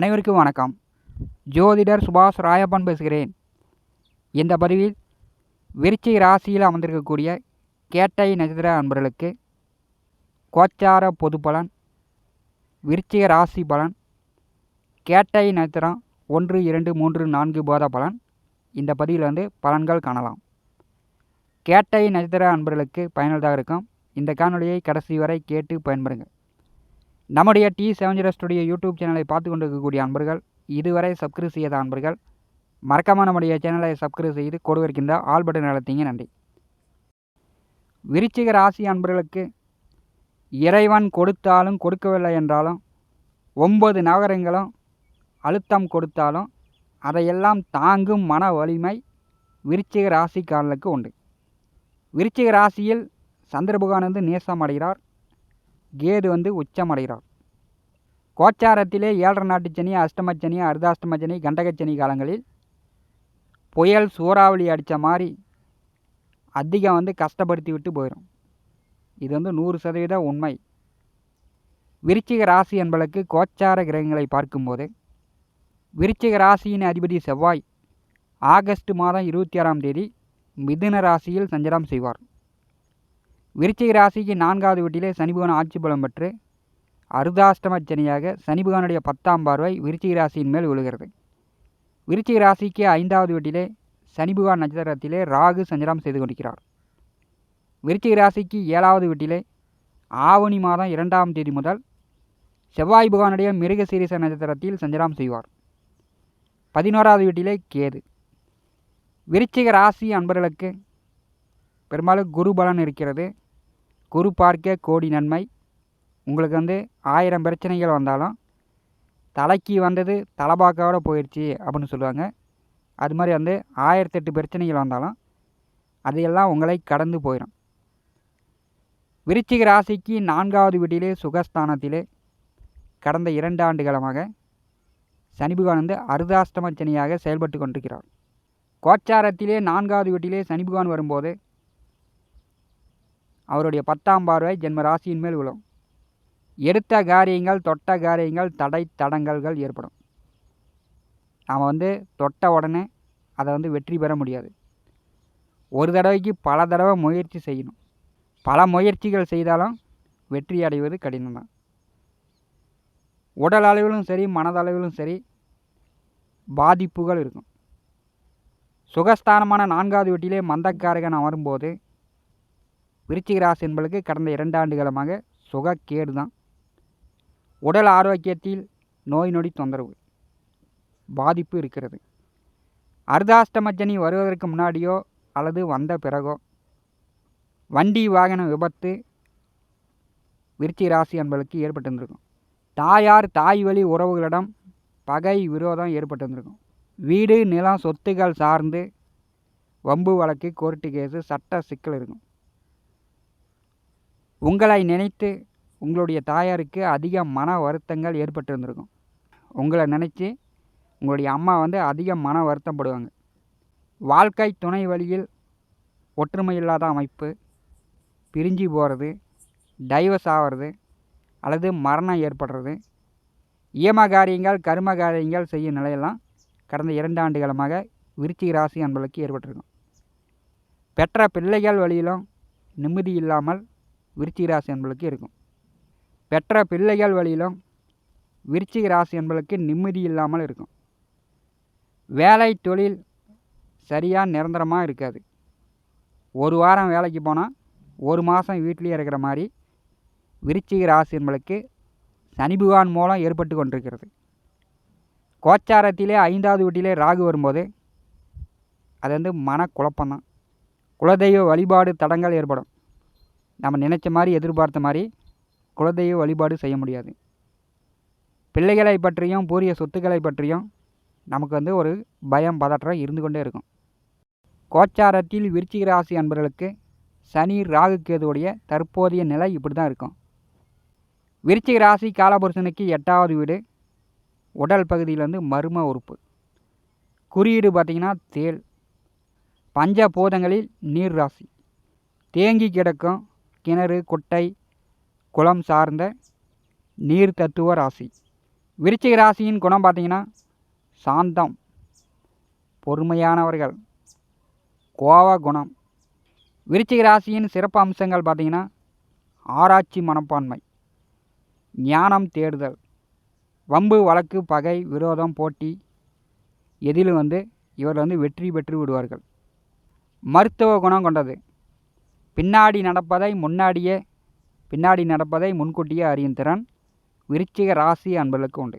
அனைவருக்கும் வணக்கம். ஜோதிடர் சுபாஷ் ராயப்பன் பேசுகிறேன். இந்த பதிவில் விருச்சிக ராசியில் அமர்ந்திருக்கக்கூடிய கேட்டை நட்சத்திர அன்பர்களுக்கு கோச்சார பொது பலன் விருச்சிக ராசி பலன் கேட்டை நட்சத்திரம் ஒன்று இரண்டு மூன்று நான்கு போத பலன். இந்த பதிவில் வந்து பலன்கள் காணலாம். கேட்டை நட்சத்திர அன்பர்களுக்கு பயனுள்ளதாக இருக்கும். இந்த காணொலியை கடைசி வரை கேட்டு பயன்படுங்கள் நம்முடைய T seven zero studio YouTube சேனலை பார்த்து கொண்டு இருக்கக்கூடிய அன்பர்கள் இதுவரை சப்ஸ்கிரைப் செய்யாத அன்பர்கள் மறக்காமல் நம்முடைய சேனலை சப்ஸ்கிரைப் செய்து கொடுவிருக்கின்ற ஆல் பட்டன் அழுத்திங்க நன்றி. விருச்சிக ராசி அன்பர்களுக்கு இறைவன் கொடுத்தாலும் கொடுக்கவில்லை என்றாலும் ஒன்பது நகரங்களும் அழுத்தம் கொடுத்தாலும் அதையெல்லாம் தாங்கும் மன வலிமை விருச்சிக ராசிக்காரர்களுக்கு உண்டு. விருச்சிக ராசியில் சந்திரபகவான் வந்து நேசம் அடைகிறார் கேது வந்து உச்சம் அடைகிறார். கோச்சாரத்திலே ஏழரை நாட்டு சனி அஷ்டமச்சனி அர்தாஷ்டமச்சனி கண்டகச்சனி காலங்களில் புயல் சூறாவளி அடித்த மாதிரி அதிகம் வந்து கஷ்டப்படுத்தி விட்டு போயிடும் இது வந்து நூறு சதவீத உண்மை. விருச்சிக ராசி என்பதற்கு கோச்சார கிரகங்களை பார்க்கும்போது விருச்சிக ராசியின் அதிபதி செவ்வாய் ஆகஸ்ட் மாதம் இருபத்தி ஆறாம் தேதி மிதுன ராசியில் சஞ்சலம் செய்வார். விருச்சிக ராசிக்கு நான்காவது வீட்டிலே சனிபகவான் ஆட்சி பலம் பெற்று அருதாஷ்டம சனியாக சனிபகவானுடைய பத்தாம் பார்வை விருச்சிக ராசியின் மேல் விழுகிறது. விருச்சிக ராசிக்கு ஐந்தாவது வீட்டிலே சனிபகவான் நட்சத்திரத்திலே ராகு சஞ்சாரம் செய்து கொண்டிருக்கிறார். விருச்சிக ராசிக்கு ஏழாவது வீட்டிலே ஆவணி மாதம் இரண்டாம் தேதி முதல் செவ்வாய் பகவானுடைய மிருகசீரிச நட்சத்திரத்தில் சஞ்சாரம் செய்வார். பதினோராவது வீட்டிலே கேது. விருச்சிக ராசி அன்பர்களுக்கு பெரும்பாலும் குரு பலன் இருக்கிறது. குரு பார்க்க கோடி நன்மை உங்களுக்கு வந்து ஆயிரம் பிரச்சனைகள் வந்தாலும் தலைக்கு வந்தது தலைபாக்காவோட போயிடுச்சு அப்படின்னு சொல்லுவாங்க. அது மாதிரி வந்து ஆயிரத்தெட்டு பிரச்சனைகள் வந்தாலும் அதையெல்லாம் உங்களை கடந்து போயிடும் விருச்சிக ராசிக்கு நான்காவது வீட்டிலே சுகஸ்தானத்திலே கடந்த இரண்டு ஆண்டு காலமாக சனி பகவான் வந்து அருதாஷ்டம சனியாக செயல்பட்டு கொண்டிருக்கிறார். கோச்சாரத்திலே நான்காவது வீட்டிலே சனி பகவான் வரும்போது அவருடைய பத்தாம் பார்வை ஜென்ம ராசியின் மேல் விழும். எடுத்த காரியங்கள் தொட்ட காரியங்கள் தடை தடங்கல்கள் ஏற்படும். நாம் வந்து தொட்ட உடனே அதை வந்து வெற்றி பெற முடியாது. ஒரு தடவைக்கு பல தடவை முயற்சி செய்யணும். பல முயற்சிகள் செய்தாலும் வெற்றி அடைவது கடினம்தான் உடல் அளவிலும் சரி மனதளவிலும் சரி பாதிப்புகள் இருக்கும். சுகஸ்தானமான நான்காவது வீட்டிலே மந்தக்காரகன் அமரும்போது விருச்சிக என்பளுக்கு கடந்த இரண்டு ஆண்டு காலமாக சுகக்கேடு தான். உடல் ஆரோக்கியத்தில் நோய் நொடி தொந்தரவு. பாதிப்பு இருக்கிறது. அர்தாஷ்டமஜனி வருவதற்கு முன்னாடியோ அல்லது வந்த பிறகோ வண்டி வாகன விபத்து விருச்சி ராசி என்பதற்கு ஏற்பட்டிருந்திருக்கும். தாயார் தாய் வழி உறவுகளிடம் பகை விரோதம் ஏற்பட்டிருந்திருக்கும். வீடு நிலம் சொத்துக்கள் சார்ந்து வம்பு வழக்கு கோர்ட்டு கேஸு சட்ட சிக்கல் இருக்கும். உங்களை நினைத்து உங்களுடைய தாயாருக்கு அதிக மன வருத்தங்கள் ஏற்பட்டிருந்திருக்கும். உங்களை நினச்சி உங்களுடைய அம்மா வந்து அதிக மன வருத்தப்படுவாங்க. வாழ்க்கை துணை வழியில் ஒற்றுமை இல்லாத அமைப்பு பிரிஞ்சு போகிறது டைவர்ஸ் ஆகிறது அல்லது மரணம் ஏற்படுறது. இயம காரியங்கள் கரும காரியங்கள் செய்யும் நிலையெல்லாம் கடந்த இரண்டு ஆண்டு காலமாக விருச்சிக ராசி அன்பளுக்கு ஏற்பட்டிருக்கும். பெற்ற பிள்ளைகள் வழியிலும் நிம்மதி இல்லாமல் விருச்சிக ராசி அன்பளுக்கு இருக்கும். பெற்ற பிள்ளைகள் வழியிலும் விருச்சிக ராசி என்பதற்கு நிம்மதி இல்லாமல் இருக்கும். வேலை தொழில் சரியாக நிரந்தரமாக இருக்காது. ஒரு வாரம் வேலைக்கு போனால் ஒரு மாதம் வீட்லேயே இருக்கிற மாதிரி விருச்சிக ராசி என்பதற்கு சனி பகவான் மூலம் ஏற்பட்டு கொண்டிருக்கிறது. கோச்சாரத்திலே ஐந்தாவது வீட்டிலே ராகு வரும்போது அது வந்து மனக்குழப்பம்தான். குலதெய்வ வழிபாடு தடங்கள் ஏற்படும். நம்ம நினச்ச மாதிரி எதிர்பார்த்த மாதிரி குலதெய்வ வழிபாடு செய்ய முடியாது. பிள்ளைகளை பற்றியும் பூரிய சொத்துக்களை பற்றியும் நமக்கு வந்து ஒரு பயம் பதற்றம் இருந்து கொண்டே இருக்கும். கோச்சாரத்தில் விருச்சிக ராசி அன்பர்களுக்கு சனி ராகு கேதுவுடைய தற்போதைய நிலை இப்படி தான் இருக்கும். விருச்சிக ராசி காலபுருஷனுக்கு எட்டாவது வீடு உடல் பகுதியில் வந்து மர்ம உறுப்பு. குறியீடு பார்த்திங்கன்னா தேல் பஞ்சபூதங்களில் நீர் ராசி. தேங்கி கிடக்கும் கிணறு குட்டை குளம் சார்ந்த நீர் தத்துவ ராசி. விருச்சிக ராசியின் குணம் பார்த்தீங்கன்னா சாந்தம் பொறுமையானவர்கள் கோவ குணம். விருச்சிக ராசியின் சிறப்பு அம்சங்கள் பார்த்தீங்கன்னா ஆராய்ச்சி மனப்பான்மை ஞானம் தேடுதல் வம்பு வழக்கு பகை விரோதம் போட்டி எதிலும் வந்து இவர் வந்து வெற்றி பெற்று விடுவார்கள். மருத்துவ குணம் கொண்டது. பின்னாடி நடப்பதை முன்னாடியே பின்னாடி நடப்பதை முன்கூட்டியே அறியும் திறன் விருச்சிக ராசி அன்பர்களுக்கு உண்டு.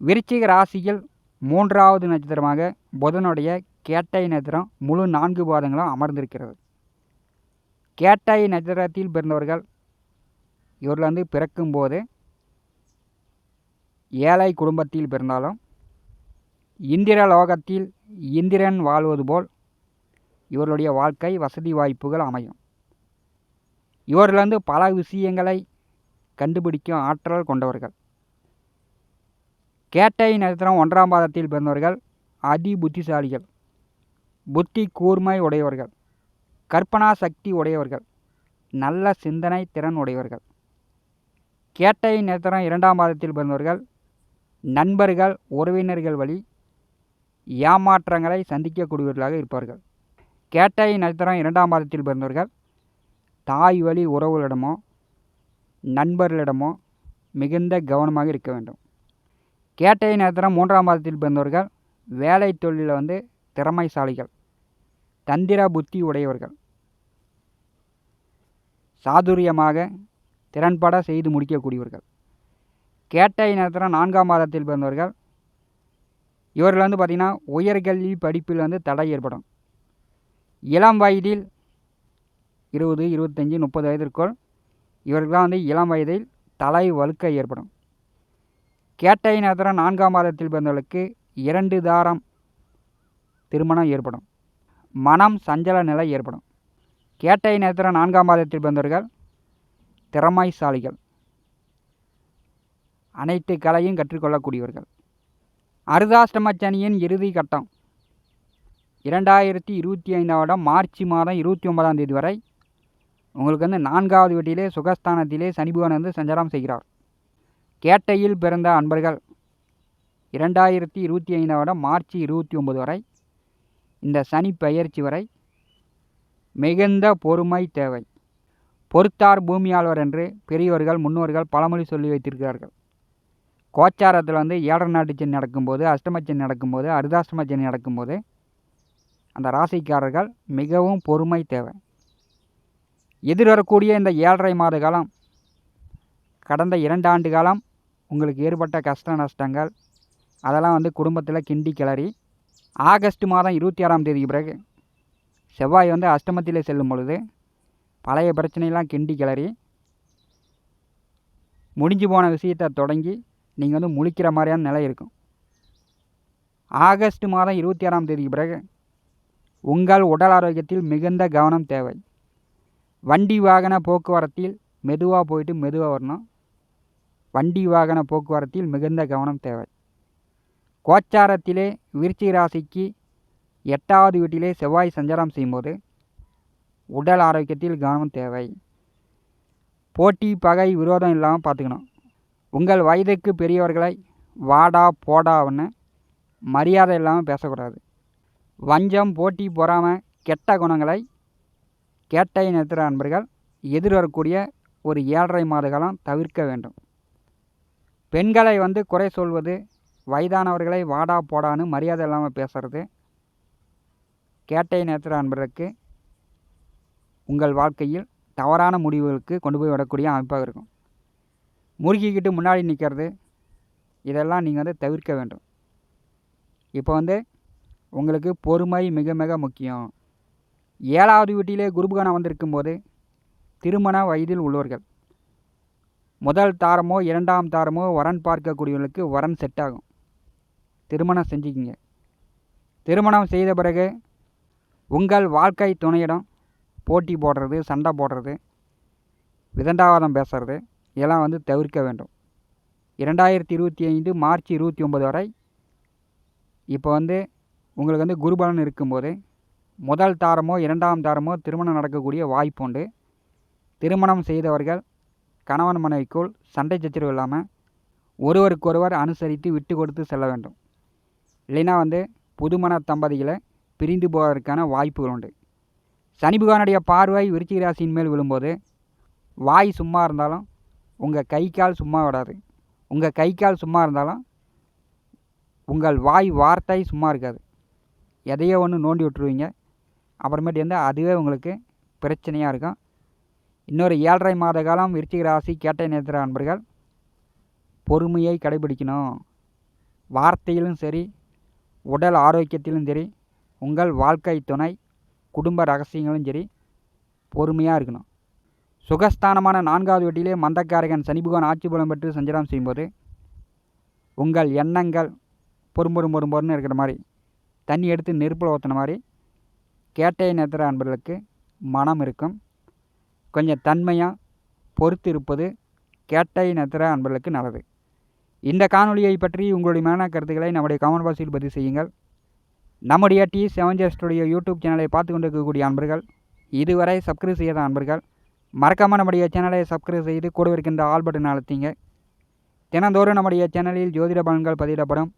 விருச்சிக ராசியில் மூன்றாவது நட்சத்திரமாக புதனுடைய கேட்டை நட்சத்திரம் முழு நான்கு பாதங்களும் அமர்ந்திருக்கிறது. கேட்டை நட்சத்திரத்தில் பிறந்தவர்கள் இவர்கள் வந்து பிறக்கும்போது ஏழை குடும்பத்தில் பிறந்தாலும் இந்திர லோகத்தில் இந்திரன் வாழ்வது போல் இவருடைய வாழ்க்கை வசதி வாய்ப்புகள் அமையும். இவர்கள் பல விஷயங்களை கண்டுபிடிக்கும் ஆற்றல் கொண்டவர்கள். கேட்டை நட்சத்திரம் ஒன்றாம் பாதத்தில் பிறந்தவர்கள் அதி புத்திசாலிகள் புத்தி கூர்மை உடையவர்கள் கற்பனா சக்தி உடையவர்கள் நல்ல சிந்தனை திறன் உடையவர்கள். கேட்டை நட்சத்திரம் இரண்டாம் பாதத்தில் பிறந்தவர்கள் நண்பர்கள் உறவினர்கள் வழி ஏமாற்றங்களை சந்திக்கக்கூடியவர்களாக இருப்பார்கள் கேட்டை நட்சத்திரம் இரண்டாம் பாதத்தில் பிறந்தவர்கள் தாய் வழி உறவுகளிடமோ நண்பர்களிடமோ மிகுந்த கவனமாக இருக்க வேண்டும். கேட்டை நட்சத்திரம் மூன்றாம் பாதத்தில் பிறந்தவர்கள் வேலை தொழிலில் வந்து திறமைசாலிகள் தந்திர புத்தி உடையவர்கள். சாதுரியமாக திறன்பட செய்து முடிக்கக்கூடியவர்கள். கேட்டை நேத்திரம் நான்காம் மாதத்தில் பிறந்தவர்கள் இவர்கள் வந்து பார்த்திங்கன்னா உயர்கல்வி படிப்பில் வந்து தடை ஏற்படும். இளம் வயதில் இருபது இருபத்தஞ்சி முப்பது வயதிற்குள் இவர்கள்லாம் வந்து இளம் வயதில் தலை வழுக்க ஏற்படும். கேட்டை நகரம் நான்காம் மாதத்தில் பிறந்தவர்களுக்கு இரண்டு தாரம் திருமணம் ஏற்படும். மனம் சஞ்சல நிலை ஏற்படும். கேட்டை நட்சத்திரம் நான்காம் மாதத்தில் பிறந்தவர்கள் திறமைசாலிகள். அனைத்து கலையும் கற்றுக்கொள்ளக்கூடியவர்கள். அருதாஷ்டம சனியின் இறுதி கட்டம். இரண்டாயிரத்தி இருபத்தி ஐந்தாம் வருடம் மார்ச் மாதம் இருபத்தி ஒன்பதாம் தேதி வரை உங்களுக்கு வந்து நான்காவது வீட்டிலே சுகஸ்தானத்திலே சனிபுவன் வந்து சஞ்சாரம் செய்கிறார். கேட்டையில் பிறந்த அன்பர்கள் இரண்டாயிரத்தி இருபத்தி ஐந்தாவது மார்ச் இருபத்தி ஒம்பது வரை இந்த சனி பயிற்சி வரை மிகுந்த பொறுமை தேவை. பொறுத்தார் பூமியாளர் என்று பெரியவர்கள் முன்னோர்கள் பழமொழி சொல்லி வைத்திருக்கிறார்கள். கோச்சாரத்தில் வந்து ஏழரை நாட்டு சென் நடக்கும்போது அஷ்டமச்சன் நடக்கும்போது அருதாஷ்டம நடக்கும்போது அந்த ராசிக்காரர்கள் மிகவும் பொறுமை தேவை. எதிர்வரக்கூடிய இந்த ஏழரை மாத காலம் கடந்த இரண்டு ஆண்டு காலம் உங்களுக்கு ஏற்பட்ட கஷ்ட நஷ்டங்கள் அதெல்லாம் வந்து குடும்பத்தில் கிண்டி கிளறி ஆகஸ்ட் மாதம் இருபத்தி ஆறாம் தேதிக்கு பிறகு செவ்வாய் வந்து அஷ்டமத்திலே செல்லும் பொழுது பழைய பிரச்சனையெல்லாம் கிண்டி கிளறி முடிஞ்சு போன விஷயத்தை தொடங்கி நீங்கள் வந்து முழிக்கிற மாதிரியான நிலை இருக்கும். ஆகஸ்ட் மாதம் இருபத்தி ஆறாம் தேதிக்கு பிறகு உங்கள் உடல் ஆரோக்கியத்தில் மிகுந்த கவனம் தேவை. வண்டி வாகன போக்குவரத்தில் மெதுவாக போயிட்டு மெதுவாக வரணும். வண்டி வாகன போக்குவரத்தில் மிகுந்த கவனம் தேவை. கோச்சாரத்திலே விருச்சி ராசிக்கு எட்டாவது வீட்டிலே செவ்வாய் சஞ்சாரம் செய்யும்போது உடல் ஆரோக்கியத்தில் கவனம் தேவை. போட்டி பகை விரோதம் இல்லாமல் பார்த்துக்கணும். உங்கள் வயதுக்கு பெரியவர்களை வாடா போடான்னு மரியாதை இல்லாமல் பேசக்கூடாது. வஞ்சம் போட்டி பொறாமல் கெட்ட குணங்களை கேட்டை நிறுத்துகிற அன்பர்கள் எதிர்வரக்கூடிய ஒரு ஏழரை மாத காலம் தவிர்க்க வேண்டும். பெண்களை வந்து குறை சொல்வது வயதானவர்களை வாடா போடான்னு மரியாதை இல்லாமல் பேசுகிறது கேட்டை நேத்திர அன்பர்களுக்கு உங்கள் வாழ்க்கையில் தவறான முடிவுகளுக்கு கொண்டு போய் விடக்கூடிய அமைப்பாக இருக்கும். முறுக்கிக்கிட்டு முன்னாடி நிற்கிறது இதெல்லாம் நீங்கள் வந்து தவிர்க்க வேண்டும். இப்போ வந்து உங்களுக்கு பொறுமை மிக மிக முக்கியம். ஏழாவது வீட்டிலே குருபகானம் வந்திருக்கும் போது திருமண வயதில் உள்ளவர்கள் முதல் தாரமோ இரண்டாம் தாரமோ வரன் பார்க்கக்கூடியவர்களுக்கு வரன் செட் ஆகும். திருமணம் செஞ்சுக்கிங்க. திருமணம் செய்த பிறகு உங்கள் வாழ்க்கை துணையிடம் போட்டி போடுறது சண்டை போடுறது விதண்டாவாதம் பேசுறது இதெல்லாம் வந்து தவிர்க்க வேண்டும். இரண்டாயிரத்தி இருபத்தி ஐந்து மார்ச் இருபத்தி ஒம்பது வரை இப்போ வந்து உங்களுக்கு வந்து குருபலன் இருக்கும்போது முதல் தாரமோ இரண்டாம் தாரமோ திருமணம் நடக்கக்கூடிய வாய்ப்பு உண்டு. திருமணம் செய்தவர்கள் கணவன் மனைவிக்குள் சண்டை சச்சரவு இல்லாமல் ஒருவருக்கொருவர் அனுசரித்து விட்டு கொடுத்து செல்ல வேண்டும். இல்லைன்னா வந்து புதுமண தம்பதிகளை பிரிந்து போவதற்கான வாய்ப்புகள் உண்டு. சனி பகவானுடைய பார்வை விருச்சிக ராசியின் மேல் விழும்போது வாய் சும்மா இருந்தாலும் உங்கள் கை கால் சும்மா விடாது. உங்கள் கை கால் சும்மா இருந்தாலும் உங்கள் வாய் வார்த்தை சும்மா இருக்காது. எதையோ ஒன்று நோண்டி விட்டுருவீங்க. அப்புறமேட்டு வந்து அதுவே உங்களுக்கு பிரச்சனையாக இருக்கும். இன்னொரு ஏழரை மாத காலம் விருச்சிக ராசி கேட்டை நேத்திர அன்பர்கள் பொறுமையை கடைபிடிக்கணும். வார்த்தையிலும் சரி உடல் ஆரோக்கியத்திலும் சரி உங்கள் வாழ்க்கை துணை குடும்ப ரகசியங்களும் சரி பொறுமையாக இருக்கணும். சுகஸ்தானமான நான்காவது வீட்டிலே மந்தக்காரகன் சனி ஆட்சி பலம் பெற்று சஞ்சாரம் செய்யும்போது உங்கள் எண்ணங்கள் பொறும்பொறும் பொறும்பொருன்னு இருக்கிற மாதிரி தண்ணி எடுத்து நெருப்பில் ஊற்றின மாதிரி கேட்டை நேத்திர அன்பர்களுக்கு மனம் இருக்கும். கொஞ்சம் தன்மையாக பொறுத்து இருப்பது கேட்டை நேத்திர அன்பர்களுக்கு நல்லது. இந்த காணொலியை பற்றி உங்களுடைய மேலான கருத்துக்களை நம்முடைய கமெண்ட் பாக்ஸில் பதிவு செய்யுங்கள். நம்முடைய டி செவன் ஸ்டுடியோ யூடியூப் சேனலை பார்த்து கொண்டிருக்கக்கூடிய அன்பர்கள் இதுவரை சப்ஸ்கிரைப் செய்யாத அன்பர்கள் மறக்காமல் நம்முடைய சேனலை சப்ஸ்கிரைப் செய்து கூட இருக்கின்ற ஆல் பட்டன் அழுத்திங்க. தினந்தோறும் நம்முடைய சேனலில் ஜோதிட பலன்கள் பதிவிடப்படும்.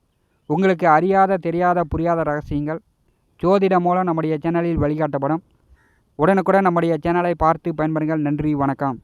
உங்களுக்கு அறியாத தெரியாத புரியாத ரகசியங்கள் ஜோதிடம் மூலம் நம்முடைய சேனலில் வழிகாட்டப்படும். உடனுக்குடன் நம்முடைய சேனலை பார்த்து பயன்பெறுங்கள். நன்றி வணக்கம்.